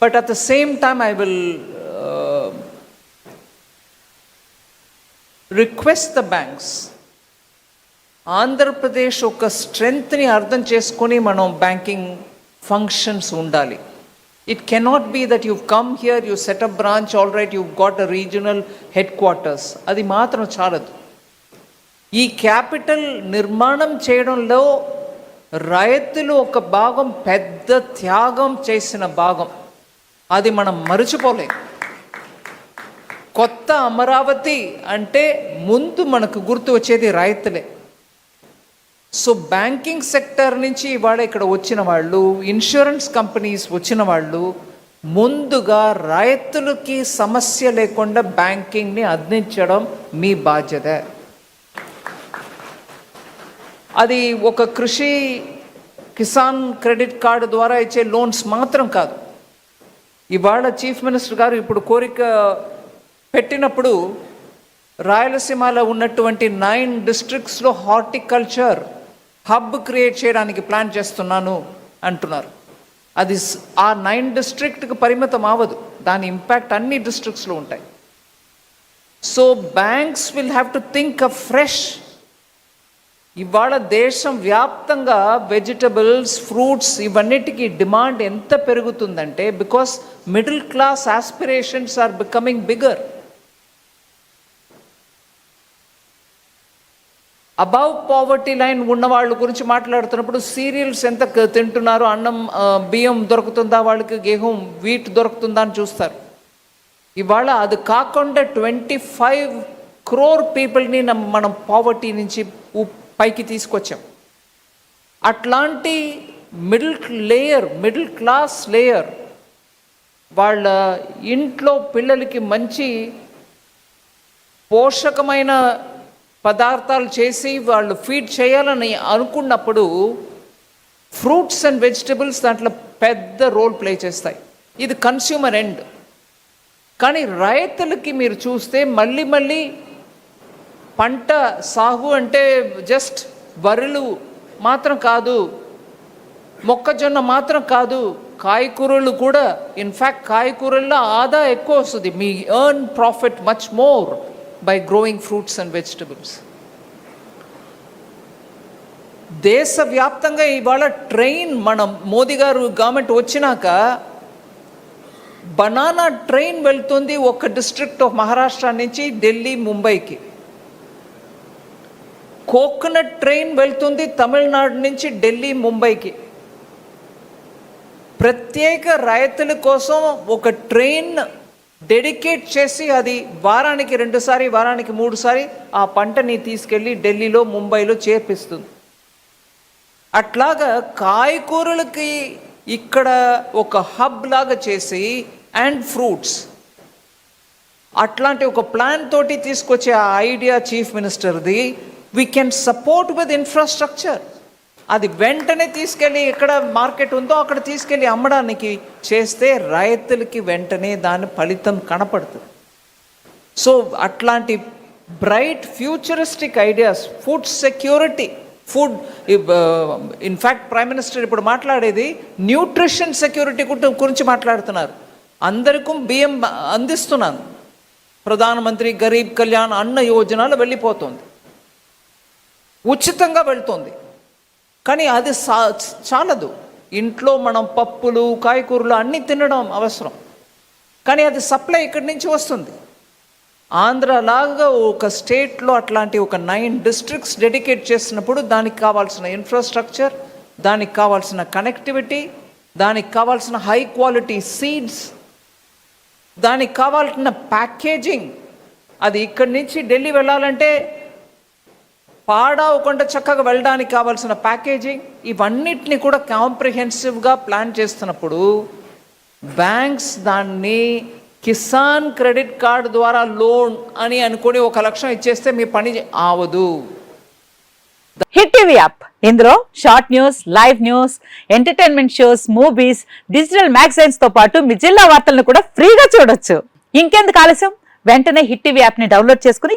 But at the same time, I will uh, request the banks. Andhra Pradesh ఒక స్ట్రెంగ్త్ని అర్థం చేసుకొని మనం బ్యాంకింగ్ ఫంక్షన్స్ ఉండాలి. It cannot be that you come here you set up branch all right you got a regional headquarters అది మాత్రం చాలదు. ఈ క్యాపిటల్ నిర్మాణం చేయడంలో రైతులు ఒక భాగం పెద్ద త్యాగం చేసిన భాగం. అది మనం మరచిపోలేం. కొత్త అమరావతి అంటే ముందు మనకు గుర్తు వచ్చేది రైతులే. సో బ్యాంకింగ్ సెక్టర్ నుంచి ఇవాళ ఇక్కడ వచ్చిన వాళ్ళు ఇన్సూరెన్స్ కంపెనీస్ వచ్చిన వాళ్ళు ముందుగా రైతులకి సమస్య లేకుండా బ్యాంకింగ్ని అందించడం మీ బాధ్యత. అది ఒక కృషి కిసాన్ క్రెడిట్ కార్డు ద్వారా ఇచ్చే లోన్స్ మాత్రం కాదు. ఇవాళ చీఫ్ మినిస్టర్ గారు ఇప్పుడు కోరిక పెట్టినప్పుడు రాయలసీమలో ఉన్నటువంటి నైన్ డిస్ట్రిక్ట్స్లో హార్టికల్చర్ హబ్ క్రియేట్ చేయడానికి ప్లాన్ చేస్తున్నాను అంటున్నారు. అది ఆ నైన్ డిస్ట్రిక్ట్కి పరిమితం అవ్వదు. దాని ఇంపాక్ట్ అన్ని డిస్ట్రిక్ట్స్లో ఉంటాయి. So banks will have to think a fresh ఇవాళ దేశం వ్యాప్తంగా వెజిటబుల్స్ ఫ్రూట్స్ ఇవన్నిటికీ డిమాండ్ ఎంత పెరుగుతుందంటే because middle class aspirations are becoming bigger. Above poverty line ఉన్న వాళ్ళ గురించి మాట్లాడుతున్నప్పుడు సీరియల్స్ ఎంత తింటున్నారు తింటున్నారో అన్నం బియ్యం దొరుకుతుందా వాళ్ళకి గేహం వీట్ దొరుకుతుందా అని చూస్తారు. ఇవాళ అది కాకుండా ట్వంటీ ఫైవ్ క్రోర్ పీపుల్ని మనం పావర్టీ నుంచి పైకి తీసుకొచ్చాం. అట్లాంటి middle layer middle class layer వాళ్ళ ఇంట్లో పిల్లలకి మంచి పోషకమైన పదార్థాలు చేసి వాళ్ళు ఫీడ్ చేయాలని అనుకున్నప్పుడు ఫ్రూట్స్ అండ్ వెజిటబుల్స్ దాంట్లో పెద్ద రోల్ ప్లే చేస్తాయి. ఇది కన్స్యూమర్ ఎండ్ కానీ రైతులకి మీరు చూస్తే మళ్ళీ మళ్ళీ పంట సాగు అంటే జస్ట్ వరులు మాత్రం కాదు మొక్కజొన్న మాత్రం కాదు కాయకూరలు కూడా ఇన్ఫ్యాక్ట్ కాయకూరల్లో ఆదా ఎక్కువ వస్తుంది. మీ earn profit much more by growing fruits and vegetables దేశవ్యాప్తంగా ఇవాళ ట్రైన్ మనం మోదీ గారు గవర్నమెంట్ వచ్చినాక బనానా ట్రైన్ వెళ్తుంది ఒక డిస్ట్రిక్ట్ ఆఫ్ మహారాష్ట్ర నుంచి ఢిల్లీ ముంబైకి. కోకోనట్ ట్రైన్ వెళ్తుంది తమిళనాడు నుంచి ఢిల్లీ ముంబైకి. ప్రత్యేక రైతుల కోసం ఒక ట్రైన్ డెడికేట్ చేసి అది వారానికి రెండుసారి వారానికి మూడుసారి ఆ పంటని తీసుకెళ్ళి ఢిల్లీలో ముంబైలో చేర్పిస్తుంది. అట్లాగా కాయకూరలకి ఇక్కడ ఒక హబ్ లాగా చేసి అండ్ ఫ్రూట్స్. అట్లాంటి ఒక ప్లాన్ తోటి తీసుకొచ్చే ఆ idea chief మినిస్టర్ది. We can support with infrastructure అది వెంటనే తీసుకెళ్ళి ఎక్కడ మార్కెట్ ఉందో అక్కడ తీసుకెళ్ళి అమ్మడానికి చేస్తే రైతులకి వెంటనే దాని ఫలితం కనపడుతుంది. సో అట్లాంటి bright futuristic ideas food security food in fact prime minister ఇప్పుడు మాట్లాడేది న్యూట్రిషన్ సెక్యూరిటీ గురించి మాట్లాడుతున్నారు. అందరికీ బియ్యం అందిస్తున్నాను. ప్రధానమంత్రి గరీబ్ కళ్యాణ్ అన్న యోజనలు వెళ్ళిపోతుంది. ఉచితంగా వెళ్తుంది. కానీ అది సా చాలదు. ఇంట్లో మనం పప్పులు కాయకూరలు అన్నీ తినడం అవసరం. కానీ అది సప్లై ఇక్కడి నుంచి వస్తుంది. ఆంధ్రలాగా ఒక స్టేట్లో అట్లాంటి ఒక నైన్ డిస్ట్రిక్ట్స్ డెడికేట్ చేసినప్పుడు దానికి కావాల్సిన ఇన్ఫ్రాస్ట్రక్చర్ దానికి కావాల్సిన కనెక్టివిటీ దానికి కావాల్సిన హై క్వాలిటీ సీడ్స్ దానికి కావాల్సిన ప్యాకేజింగ్. అది ఇక్కడి నుంచి ఢిల్లీ వెళ్ళాలంటే పాడవకుండా చక్కగా వెళ్ళడానికి కావాల్సిన ప్యాకేజింగ్ ఇవన్నిటిని కూడా కాంప్రిహెన్సివ్గా ప్లాన్ చేస్తున్నప్పుడు బ్యాంక్స్ దాన్ని కిసాన్ క్రెడిట్ కార్డు ద్వారా లోన్ అని అనుకొని ఒక లక్షం ఇచ్చేస్తే మీ పని ఆవదు. Hit TV app. ఇందులో short news live news entertainment shows movies digital మ్యాగజైన్స్తో పాటు మీ జిల్లా వార్తలను కూడా ఫ్రీగా చూడొచ్చు. ఇంకెందుకు ఆలస్యం? వెంటనే హిట్ టీవీ యాప్ని డౌన్లోడ్ చేసుకుని